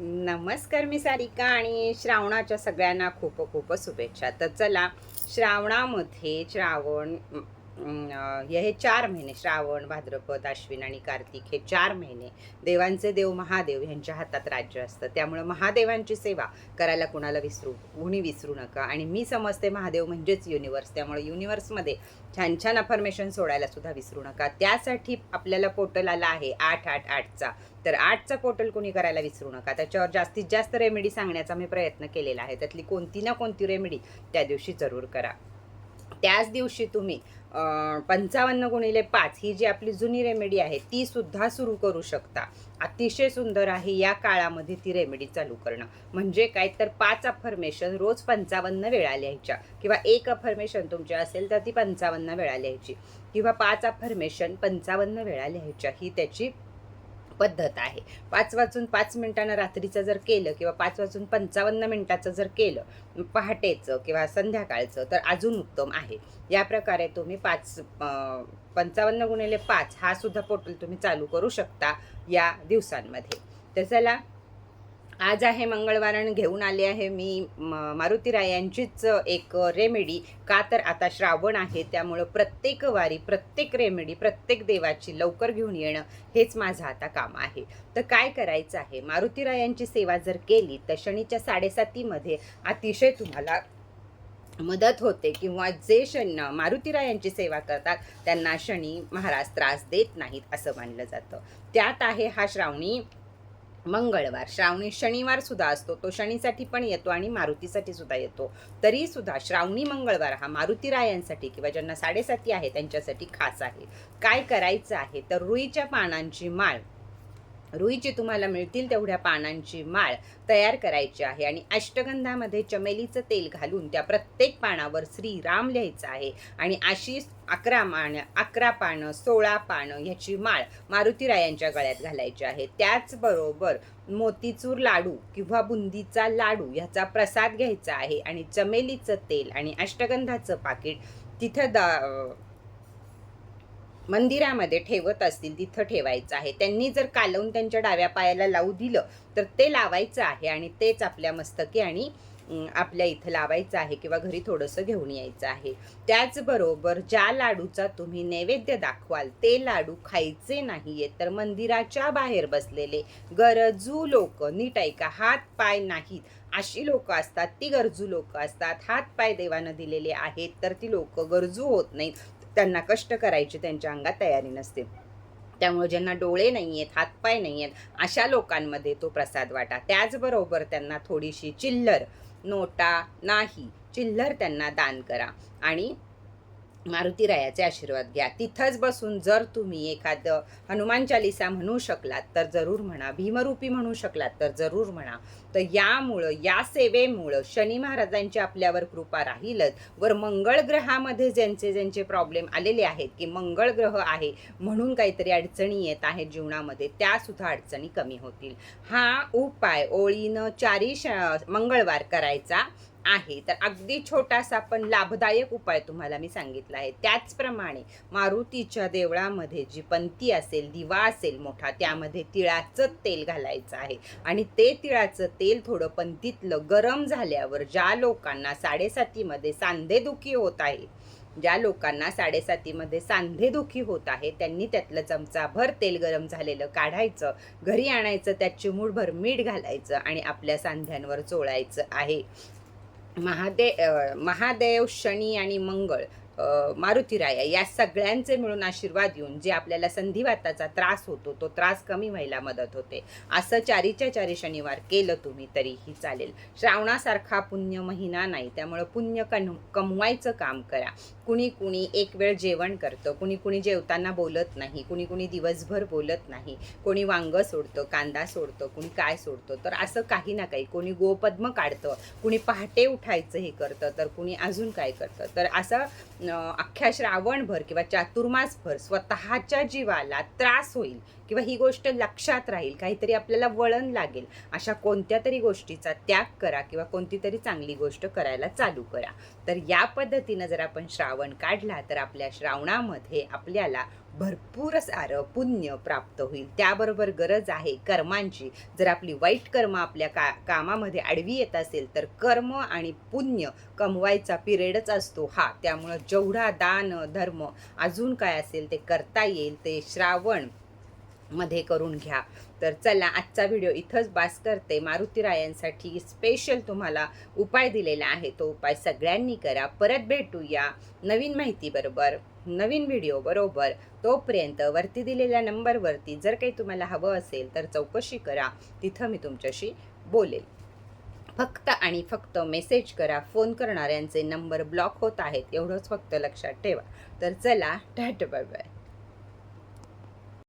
नमस्कार मी सारिका आणि श्रावणाच्या सगळ्यांना खूप खूप शुभेच्छा. तर चला श्रावणामध्ये श्रावण हे चार महिने श्रावण भाद्रपद अश्विन आणि कार्तिक हे चार महिने देवांचे देव महादेव यांच्या हातात राज्य असतं. त्यामुळं महादेवांची सेवा करायला कुणाला विसरू कुणी विसरू नका. आणि मी समजते महादेव म्हणजेच युनिवर्स त्यामुळे युनिवर्समध्ये छान छान अफर्मेशन सोडायला सुद्धा विसरू नका. त्यासाठी आपल्याला पोर्टल आला आहे आठ आठ आठचा तर आठचा पोर्टल कोणी करायला विसरू नका. त्याच्यावर जास्तीत जास्त रेमेडी सांगण्याचा मी प्रयत्न केलेला आहे. त्यातली कोणती ना कोणती रेमेडी त्या दिवशी जरूर करा. त्याच दिवशी तुम्ही पंचावन्न गुणिले पाच ही जी आपली जुनी रेमेडी आहे ती सुद्धा सुरू करू शकता. अतिशय सुंदर आहे या काळामध्ये ती रेमेडी चालू करणं. म्हणजे काय तर पाच अफर्मेशन रोज पंचावन्न वेळा लिहायच्या. किंवा एक अफर्मेशन तुमची असेल तर ती पंचावन्न वेळा लिहायची. किंवा पाच अफर्मेशन पंचावन्न वेळा लिहायच्या. ही त्याची पद्धत आहे. पाच वाजून पाच मिनिटांना रात्रीचं जर केलं किंवा पाच वाजून पंचावन्न मिनिटाचं जर केलं पहाटेचं किंवा संध्याकाळचं तर अजून उत्तम आहे. या प्रकारे तुम्ही पाच पंचावन्न गुणिले पाच हा सुद्धा पोर्टल तुम्ही चालू करू शकता या दिवसांमध्ये. तर चला आज आहे मंगळवार आणि घेऊन आले आहे मी म- मारुती राय यांचीच एक रेमेडी का तर आता श्रावण आहे त्यामुळं प्रत्येक वारी प्रत्येक रेमेडी प्रत्येक देवाची लवकर घेऊन येणं हेच माझं आता काम आहे. तर काय करायचं आहे? मारुती रायांची सेवा जर केली तर शनीच्या साडेसातीमध्ये अतिशय तुम्हाला मदत होते किंवा जे शन मारुतीरायांची सेवा करतात त्यांना शनी महाराज त्रास देत नाहीत असं मानलं जातं. त्यात आहे हा श्रावणी मंगळवार श्रावणी शनिवार सुद्धा असतो. तो शनीसाठी पण येतो आणि मारुतीसाठी सुद्धा येतो. तरी सुद्धा श्रावणी मंगळवार हा मारुतीरायांसाठी किंवा ज्यांना साडेसाती आहे त्यांच्यासाठी खास आहे. काय करायचं आहे? तर रुईच्या पानांची माळ रुईची तुम्हाला मिळतील तेवढ्या पानांची माळ तयार करायची आहे. आणि अष्टगंधामध्ये चमेलीचं तेल घालून त्या प्रत्येक पानावर श्रीराम लिहायचं आहे. आणि अशी अकरा मान अकरा पानं सोळा पानं ह्याची माळ मारुतीरायांच्या गळ्यात घालायची आहे. त्याचबरोबर मोतीचूर लाडू किंवा बुंदीचा लाडू ह्याचा प्रसाद घ्यायचा आहे. आणि चमेलीचं तेल आणि अष्टगंधाचं पाकिट तिथं दा मंदिरामध्ये ठेवत असतील तिथं ठेवायचं आहे. त्यांनी जर कालवून त्यांच्या डाव्या पायाला लावू दिलं तर ते लावायचं आहे आणि तेच आपल्या मस्तकी आणि आपल्या इथं लावायचं आहे किंवा घरी थोडंसं घेऊन यायचं आहे. त्याचबरोबर ज्या लाडूचा तुम्ही नैवेद्य दाखवाल ते लाडू खायचे नाहीये तर मंदिराच्या बाहेर बसलेले गरजू लोक नीट ऐका हात पाय नाहीत. अशी लोक असतात ती गरजू लोक असतात. हात पाय देवानं दिलेले आहेत तर ती लोक गरजू होत नाहीत. त्यांना कष्ट करायची त्यांच्या अंगात तयारी नसते. त्यामुळे ज्यांना डोळे नाही आहेत हातपाय नाही आहेत अशा लोकांमध्ये तो प्रसाद वाटा. त्याचबरोबर त्यांना थोडीशी चिल्लर नोटा नाही चिल्लर त्यांना दान करा. आणि मारुतीरायाचे आशीर्वाद घ्या. तिथंच बसून जर तुम्ही एखादं हनुमान चालिसा म्हणू शकलात तर जरूर म्हणा. भीमरूपी म्हणू शकलात तर जरूर म्हणा. तर यामुळं या सेवेमुळं शनी महाराजांची आपल्यावर कृपा राहीलच. वर मंगळ ग्रहामध्ये ज्यांचे ज्यांचे प्रॉब्लेम आलेले आहेत की मंगळ ग्रह आहे म्हणून काहीतरी अडचणी येत आहेत जीवनामध्ये त्यासुद्धा अडचणी कमी होतील. हा उपाय ओळीनं चारी श मंगळवार करायचा. आहे. तर अगदी छोटासा पण लाभदायक उपाय तुम्हाला मी सांगितला आहे. त्याचप्रमाणे मारुतीच्या देवळामध्ये जी पंती असेल दिवा असेल मोठा त्यामध्ये तिळाचं तेल घालायचं आहे. आणि ते तिळाचं तेल थोडं पंतीतलं गरम झाल्यावर ज्या लोकांना साडेसातीमध्ये सांधेदुखी होत आहे ज्या लोकांना साडेसातीमध्ये सांधेदुखी होत आहे त्यांनी त्यातलं चमचाभर तेल गरम झालेलं काढायचं घरी आणायचं त्यात चिमूटभर मीठ घालायचं आणि आपल्या सांध्यांवर चोळायचं आहे. महादे महादेव शनी आणि मंगळ मारुती मारुतीराया या सगळ्यांचे मिळून आशीर्वाद येऊन जे आपल्याला संधिवाताचा त्रास होतो तो त्रास कमी व्हायला मदत होते. असं चारीच्या चारी शनिवार केलं तुम्ही तरीही चालेल. श्रावणासारखा पुण्य महिना नाही त्यामुळं पुण्य कन कमवायचं काम करा. कुणी कुणी एक वेळ जेवण करतं कुणी कुणी जेवताना बोलत नाही कुणी कुणी दिवसभर बोलत नाही. कोणी वांगं सोडतं कांदा सोडतं कुणी काय सोडतं तर असं काही ना काही. कोणी गोपद्म काढतं कुणी पहाटे उठायचं हे करतं तर कुणी अजून काय करतं. तर असं अख्ख्या श्रावणभर किंवा चातुर्मासभर स्वतःच्या जीवाला त्रास होईल किंवा ही गोष्ट लक्षात राहील काहीतरी आपल्याला वळण लागेल अशा कोणत्या तरी गोष्टीचा त्याग करा किंवा कोणती तरी चांगली गोष्ट करायला चालू करा. तर या पद्धतीनं जर आपण श्रावण काढला तर आपल्या श्रावणामध्ये आपल्याला भरपूर सारं पुण्य प्राप्त होईल. त्याबरोबर गरज आहे कर्मांची. जर आपली वाईट कर्म आपल्या का कामामध्ये आडवी येत असेल तर कर्म आणि पुण्य कमवायचा पिरियडच असतो हा. त्यामुळं जेवढा दान धर्म अजून काय असेल ते करता येईल ते श्रावण मध्ये करून घ्या. तर चला आजचा व्हिडिओ इथंच बास करते. मारुतीरायांसाठी स्पेशल तुम्हाला उपाय दिलेला आहे. तो उपाय सगळ्यांनी करा. परत भेटूया नवीन माहितीबरोबर नवीन व्हिडिओ बरोबर. तोपर्यंत वरती दिलेल्या नंबरवरती जर काही तुम्हाला हवं असेल तर चौकशी करा. तिथं मी तुमच्याशी बोलेल. फक्त आणि फक्त मेसेज करा. फोन करणाऱ्यांचे नंबर ब्लॉक होत आहेत. एवढंच फक्त लक्षात ठेवा. तर चला टाट बाय बाय